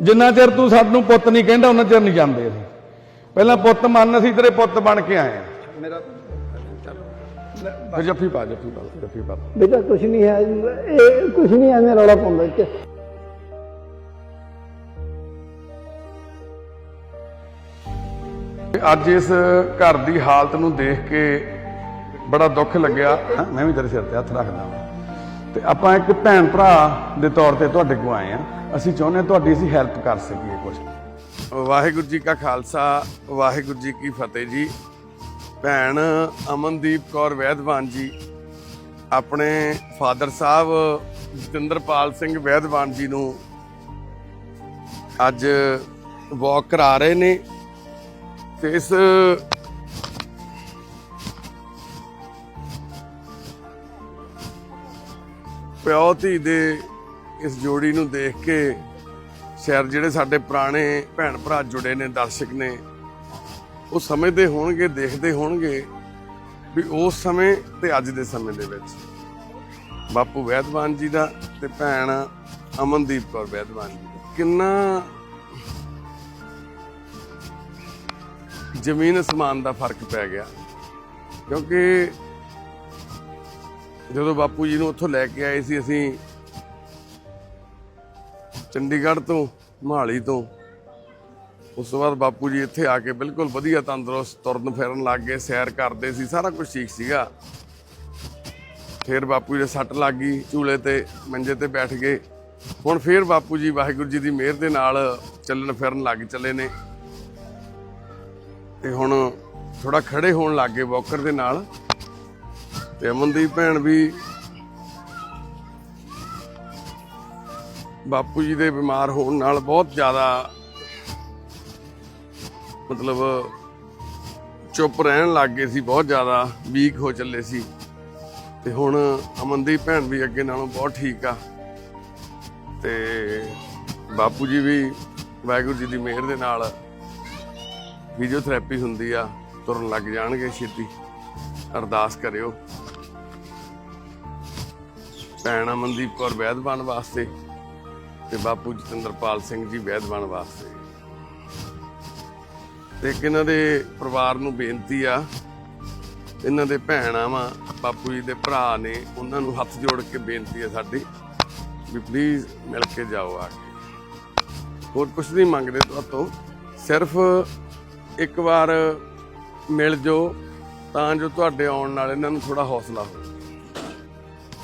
ਜਿੰਨਾ ਚਿਰ ਤੂੰ ਸਾਨੂੰ ਪੁੱਤ ਨਹੀਂ ਕਹਿੰਦਾ ਉਹਨਾਂ ਚਿਰ ਨਹੀਂ ਜਾਂਦੇ ਅਸੀਂ। ਪਹਿਲਾਂ ਪੁੱਤ ਮੰਨ ਅਸੀਂ ਤੇਰੇ ਪੁੱਤ ਬਣ ਕੇ ਆਏ ਆ ਮੇਰਾ ਫਿਰ ਜੱਫੀ ਪਾ ਜੱਫੀ ਪਾ ਜੱਫੀ ਪਾ। ਬੇਟਾ ਕੁਛ ਨਹੀਂ ਹੈ ਇਹ ਕੁਛ ਨਹੀਂ ਐਵੇਂ ਰੌਲਾ ਪਾਉਂਦਾ ਇੱਥੇ। ਅੱਜ ਇਸ ਘਰ ਦੀ ਹਾਲਤ ਨੂੰ ਦੇਖ ਕੇ ਬੜਾ ਦੁੱਖ ਲੱਗਿਆ। ਮੈਂ ਵੀ ਤੇਰੇ ਸਿਰ ਤੇ ਹੱਥ ਰੱਖਦਾ ਹਾਂ ਤੇ ਆਪਾਂ ਇੱਕ ਭੈਣ ਭਰਾ ਦੇ ਤੌਰ ਤੇ ਤੁਹਾਡੇ ਕੋਲ ਆਏ ਆ ਅਸੀਂ ਚਾਹੁੰਦੇ ਹਾਂ ਤੁਹਾਡੀ ਅਸੀਂ ਹੈਲਪ ਕਰ ਸਕੀਏ ਕੁਝ ਵਾਹਿਗੁਰੂ ਜੀ ਕਾ ਖਾਲਸਾ, ਵਾਹਿਗੁਰੂ ਜੀ ਕੀ ਫਤਿਹ ਜੀ। ਭੈਣ ਅਮਨਦੀਪ ਕੌਰ ਵੈਦਵਾਨ ਜੀ, ਆਪਣੇ ਫਾਦਰ ਸਾਹਿਬ ਜਤਿੰਦਰਪਾਲ ਸਿੰਘ ਵੈਦਵਾਨ ਜੀ ਨੂੰ ਅੱਜ ਵਾਕ ਕਰਾ ਰਹੇ ਨੇ। ਤੇ ਇਸ ਪਿਓ ਧੀ ਦੇ ਇਸ ਜੋੜੀ ਨੂੰ ਦੇਖ ਕੇ ਸ਼ਾਇਦ ਜਿਹੜੇ ਸਾਡੇ ਪੁਰਾਣੇ ਭੈਣ ਭਰਾ ਜੁੜੇ ਨੇ, ਦਰਸ਼ਕ ਨੇ, ਉਹ ਸਮਝਦੇ ਹੋਣਗੇ, ਦੇਖਦੇ ਹੋਣਗੇ ਵੀ ਉਸ ਸਮੇਂ ਤੇ ਅੱਜ ਦੇ ਸਮੇਂ ਦੇ ਵਿੱਚ। ਬਾਪੂ ਵੈਦਵਾਨ ਜੀ ਦਾ ਤੇ ਭੈਣ ਅਮਨਦੀਪ ਕੌਰ ਵੈਦਵਾਨ ਜੀ ਦਾ। ਕਿੰਨਾ ਜ਼ਮੀਨ ਅਸਮਾਨ ਦਾ ਫ਼ਰਕ ਪੈ ਗਿਆ। ਕਿਉਂਕਿ ਜਦੋਂ ਬਾਪੂ ਜੀ ਨੂੰ ਉੱਥੋਂ ਲੈ ਕੇ ਆਏ ਸੀ, ਅਸੀਂ ਚੰਡੀਗੜ੍ਹ ਤੋਂ, ਮਹਾਲੀ ਤੋਂ, ਉਸ ਤੋਂ ਬਾਅਦ ਬਾਪੂ ਜੀ ਇੱਥੇ ਆ ਕੇ ਬਿਲਕੁਲ ਵਧੀਆ ਤੰਦਰੁਸਤ ਤੁਰਨ ਫਿਰਨ ਲੱਗ ਗਏ, ਸੈਰ ਕਰਦੇ ਸੀ, ਸਾਰਾ ਕੁਝ ਠੀਕ ਸੀਗਾ। ਫਿਰ ਬਾਪੂ ਜੀ ਦੇ ਸੱਟ ਲੱਗ ਗਈ ਝੂਲੇ ਤੇ, ਮੰਜੇ ਤੇ ਬੈਠ ਗਏ। ਹੁਣ ਫਿਰ ਬਾਪੂ ਜੀ ਵਾਹਿਗੁਰੂ ਜੀ ਦੀ ਮਿਹਰ ਦੇ ਨਾਲ ਚੱਲਣ ਫਿਰਨ ਲੱਗ ਚੱਲੇ ਨੇ। ਤੇ ਹੁਣ ਥੋੜਾ ਖੜੇ ਹੋਣ ਲੱਗ ਗਏ, ਵਾਕਰ ਦੇ ਨਾਲ। ਤੇ ਅਮਨਦੀਪ ਭੈਣ ਵੀ ਬਾਪੂ ਜੀ ਦੇ ਬਿਮਾਰ ਹੋਣ ਨਾਲ ਬਹੁਤ ਜ਼ਿਆਦਾ ਮਤਲਬ ਚੁੱਪ ਰਹਿਣ ਲੱਗ ਗਏ ਸੀ, ਬਹੁਤ ਜ਼ਿਆਦਾ ਵੀਕ ਹੋ ਚੱਲੇ ਸੀ। ਤੇ ਹੁਣ ਅਮਨਦੀਪ ਭੈਣ ਵੀ ਅੱਗੇ ਨਾਲੋਂ ਬਹੁਤ ਠੀਕ ਆ। ਤੇ ਬਾਪੂ ਜੀ ਵੀ ਵਾਹਿਗੁਰੂ ਜੀ ਦੀ ਮਿਹਰ ਦੇ ਨਾਲ ਫਿਜ਼ੀਓਥੈਰੇਪੀ ਹੁੰਦੀ ਆ, ਤੁਰਨ ਲੱਗ ਜਾਣਗੇ ਛੇਤੀ। ਅਰਦਾਸ ਕਰਿਓ। ਭੈਣ ਅਮਨਦੀਪ ਕੌਰ ਵੈਦਵਾਨ ਵਾਸਤੇ ਤੇ ਬਾਪੂ ਜਤਿੰਦਰਪਾਲ ਸਿੰਘ ਜੀ ਵੈਦਵਾਨ ਵਾਸਤੇ। ਤੇ ਇਹਨਾਂ ਦੇ ਪਰਿਵਾਰ ਨੂੰ ਬੇਨਤੀ ਆ, ਇਹਨਾਂ ਦੇ ਭੈਣਾਂ ਵਾ, ਬਾਪੂ ਜੀ ਦੇ ਭਰਾ ਨੇ ਉਹਨਾਂ ਨੂੰ ਹੱਥ ਜੋੜ ਕੇ ਬੇਨਤੀ ਆ ਸਾਡੀ ਵੀ ਪਲੀਜ਼ ਮਿਲ ਕੇ ਜਾਓ ਆ ਕੇ। ਹੋਰ ਕੁਝ ਨਹੀਂ ਮੰਗਦੇ ਤੁਹਾਤੋਂ, ਸਿਰਫ ਇੱਕ ਵਾਰ ਮਿਲ ਜੋ ਤਾਂ ਜੋ ਤੁਹਾਡੇ ਆਉਣ ਨਾਲ ਇਹਨਾਂ ਨੂੰ ਥੋੜਾ ਹੌਸਲਾ ਹੋਵੇ।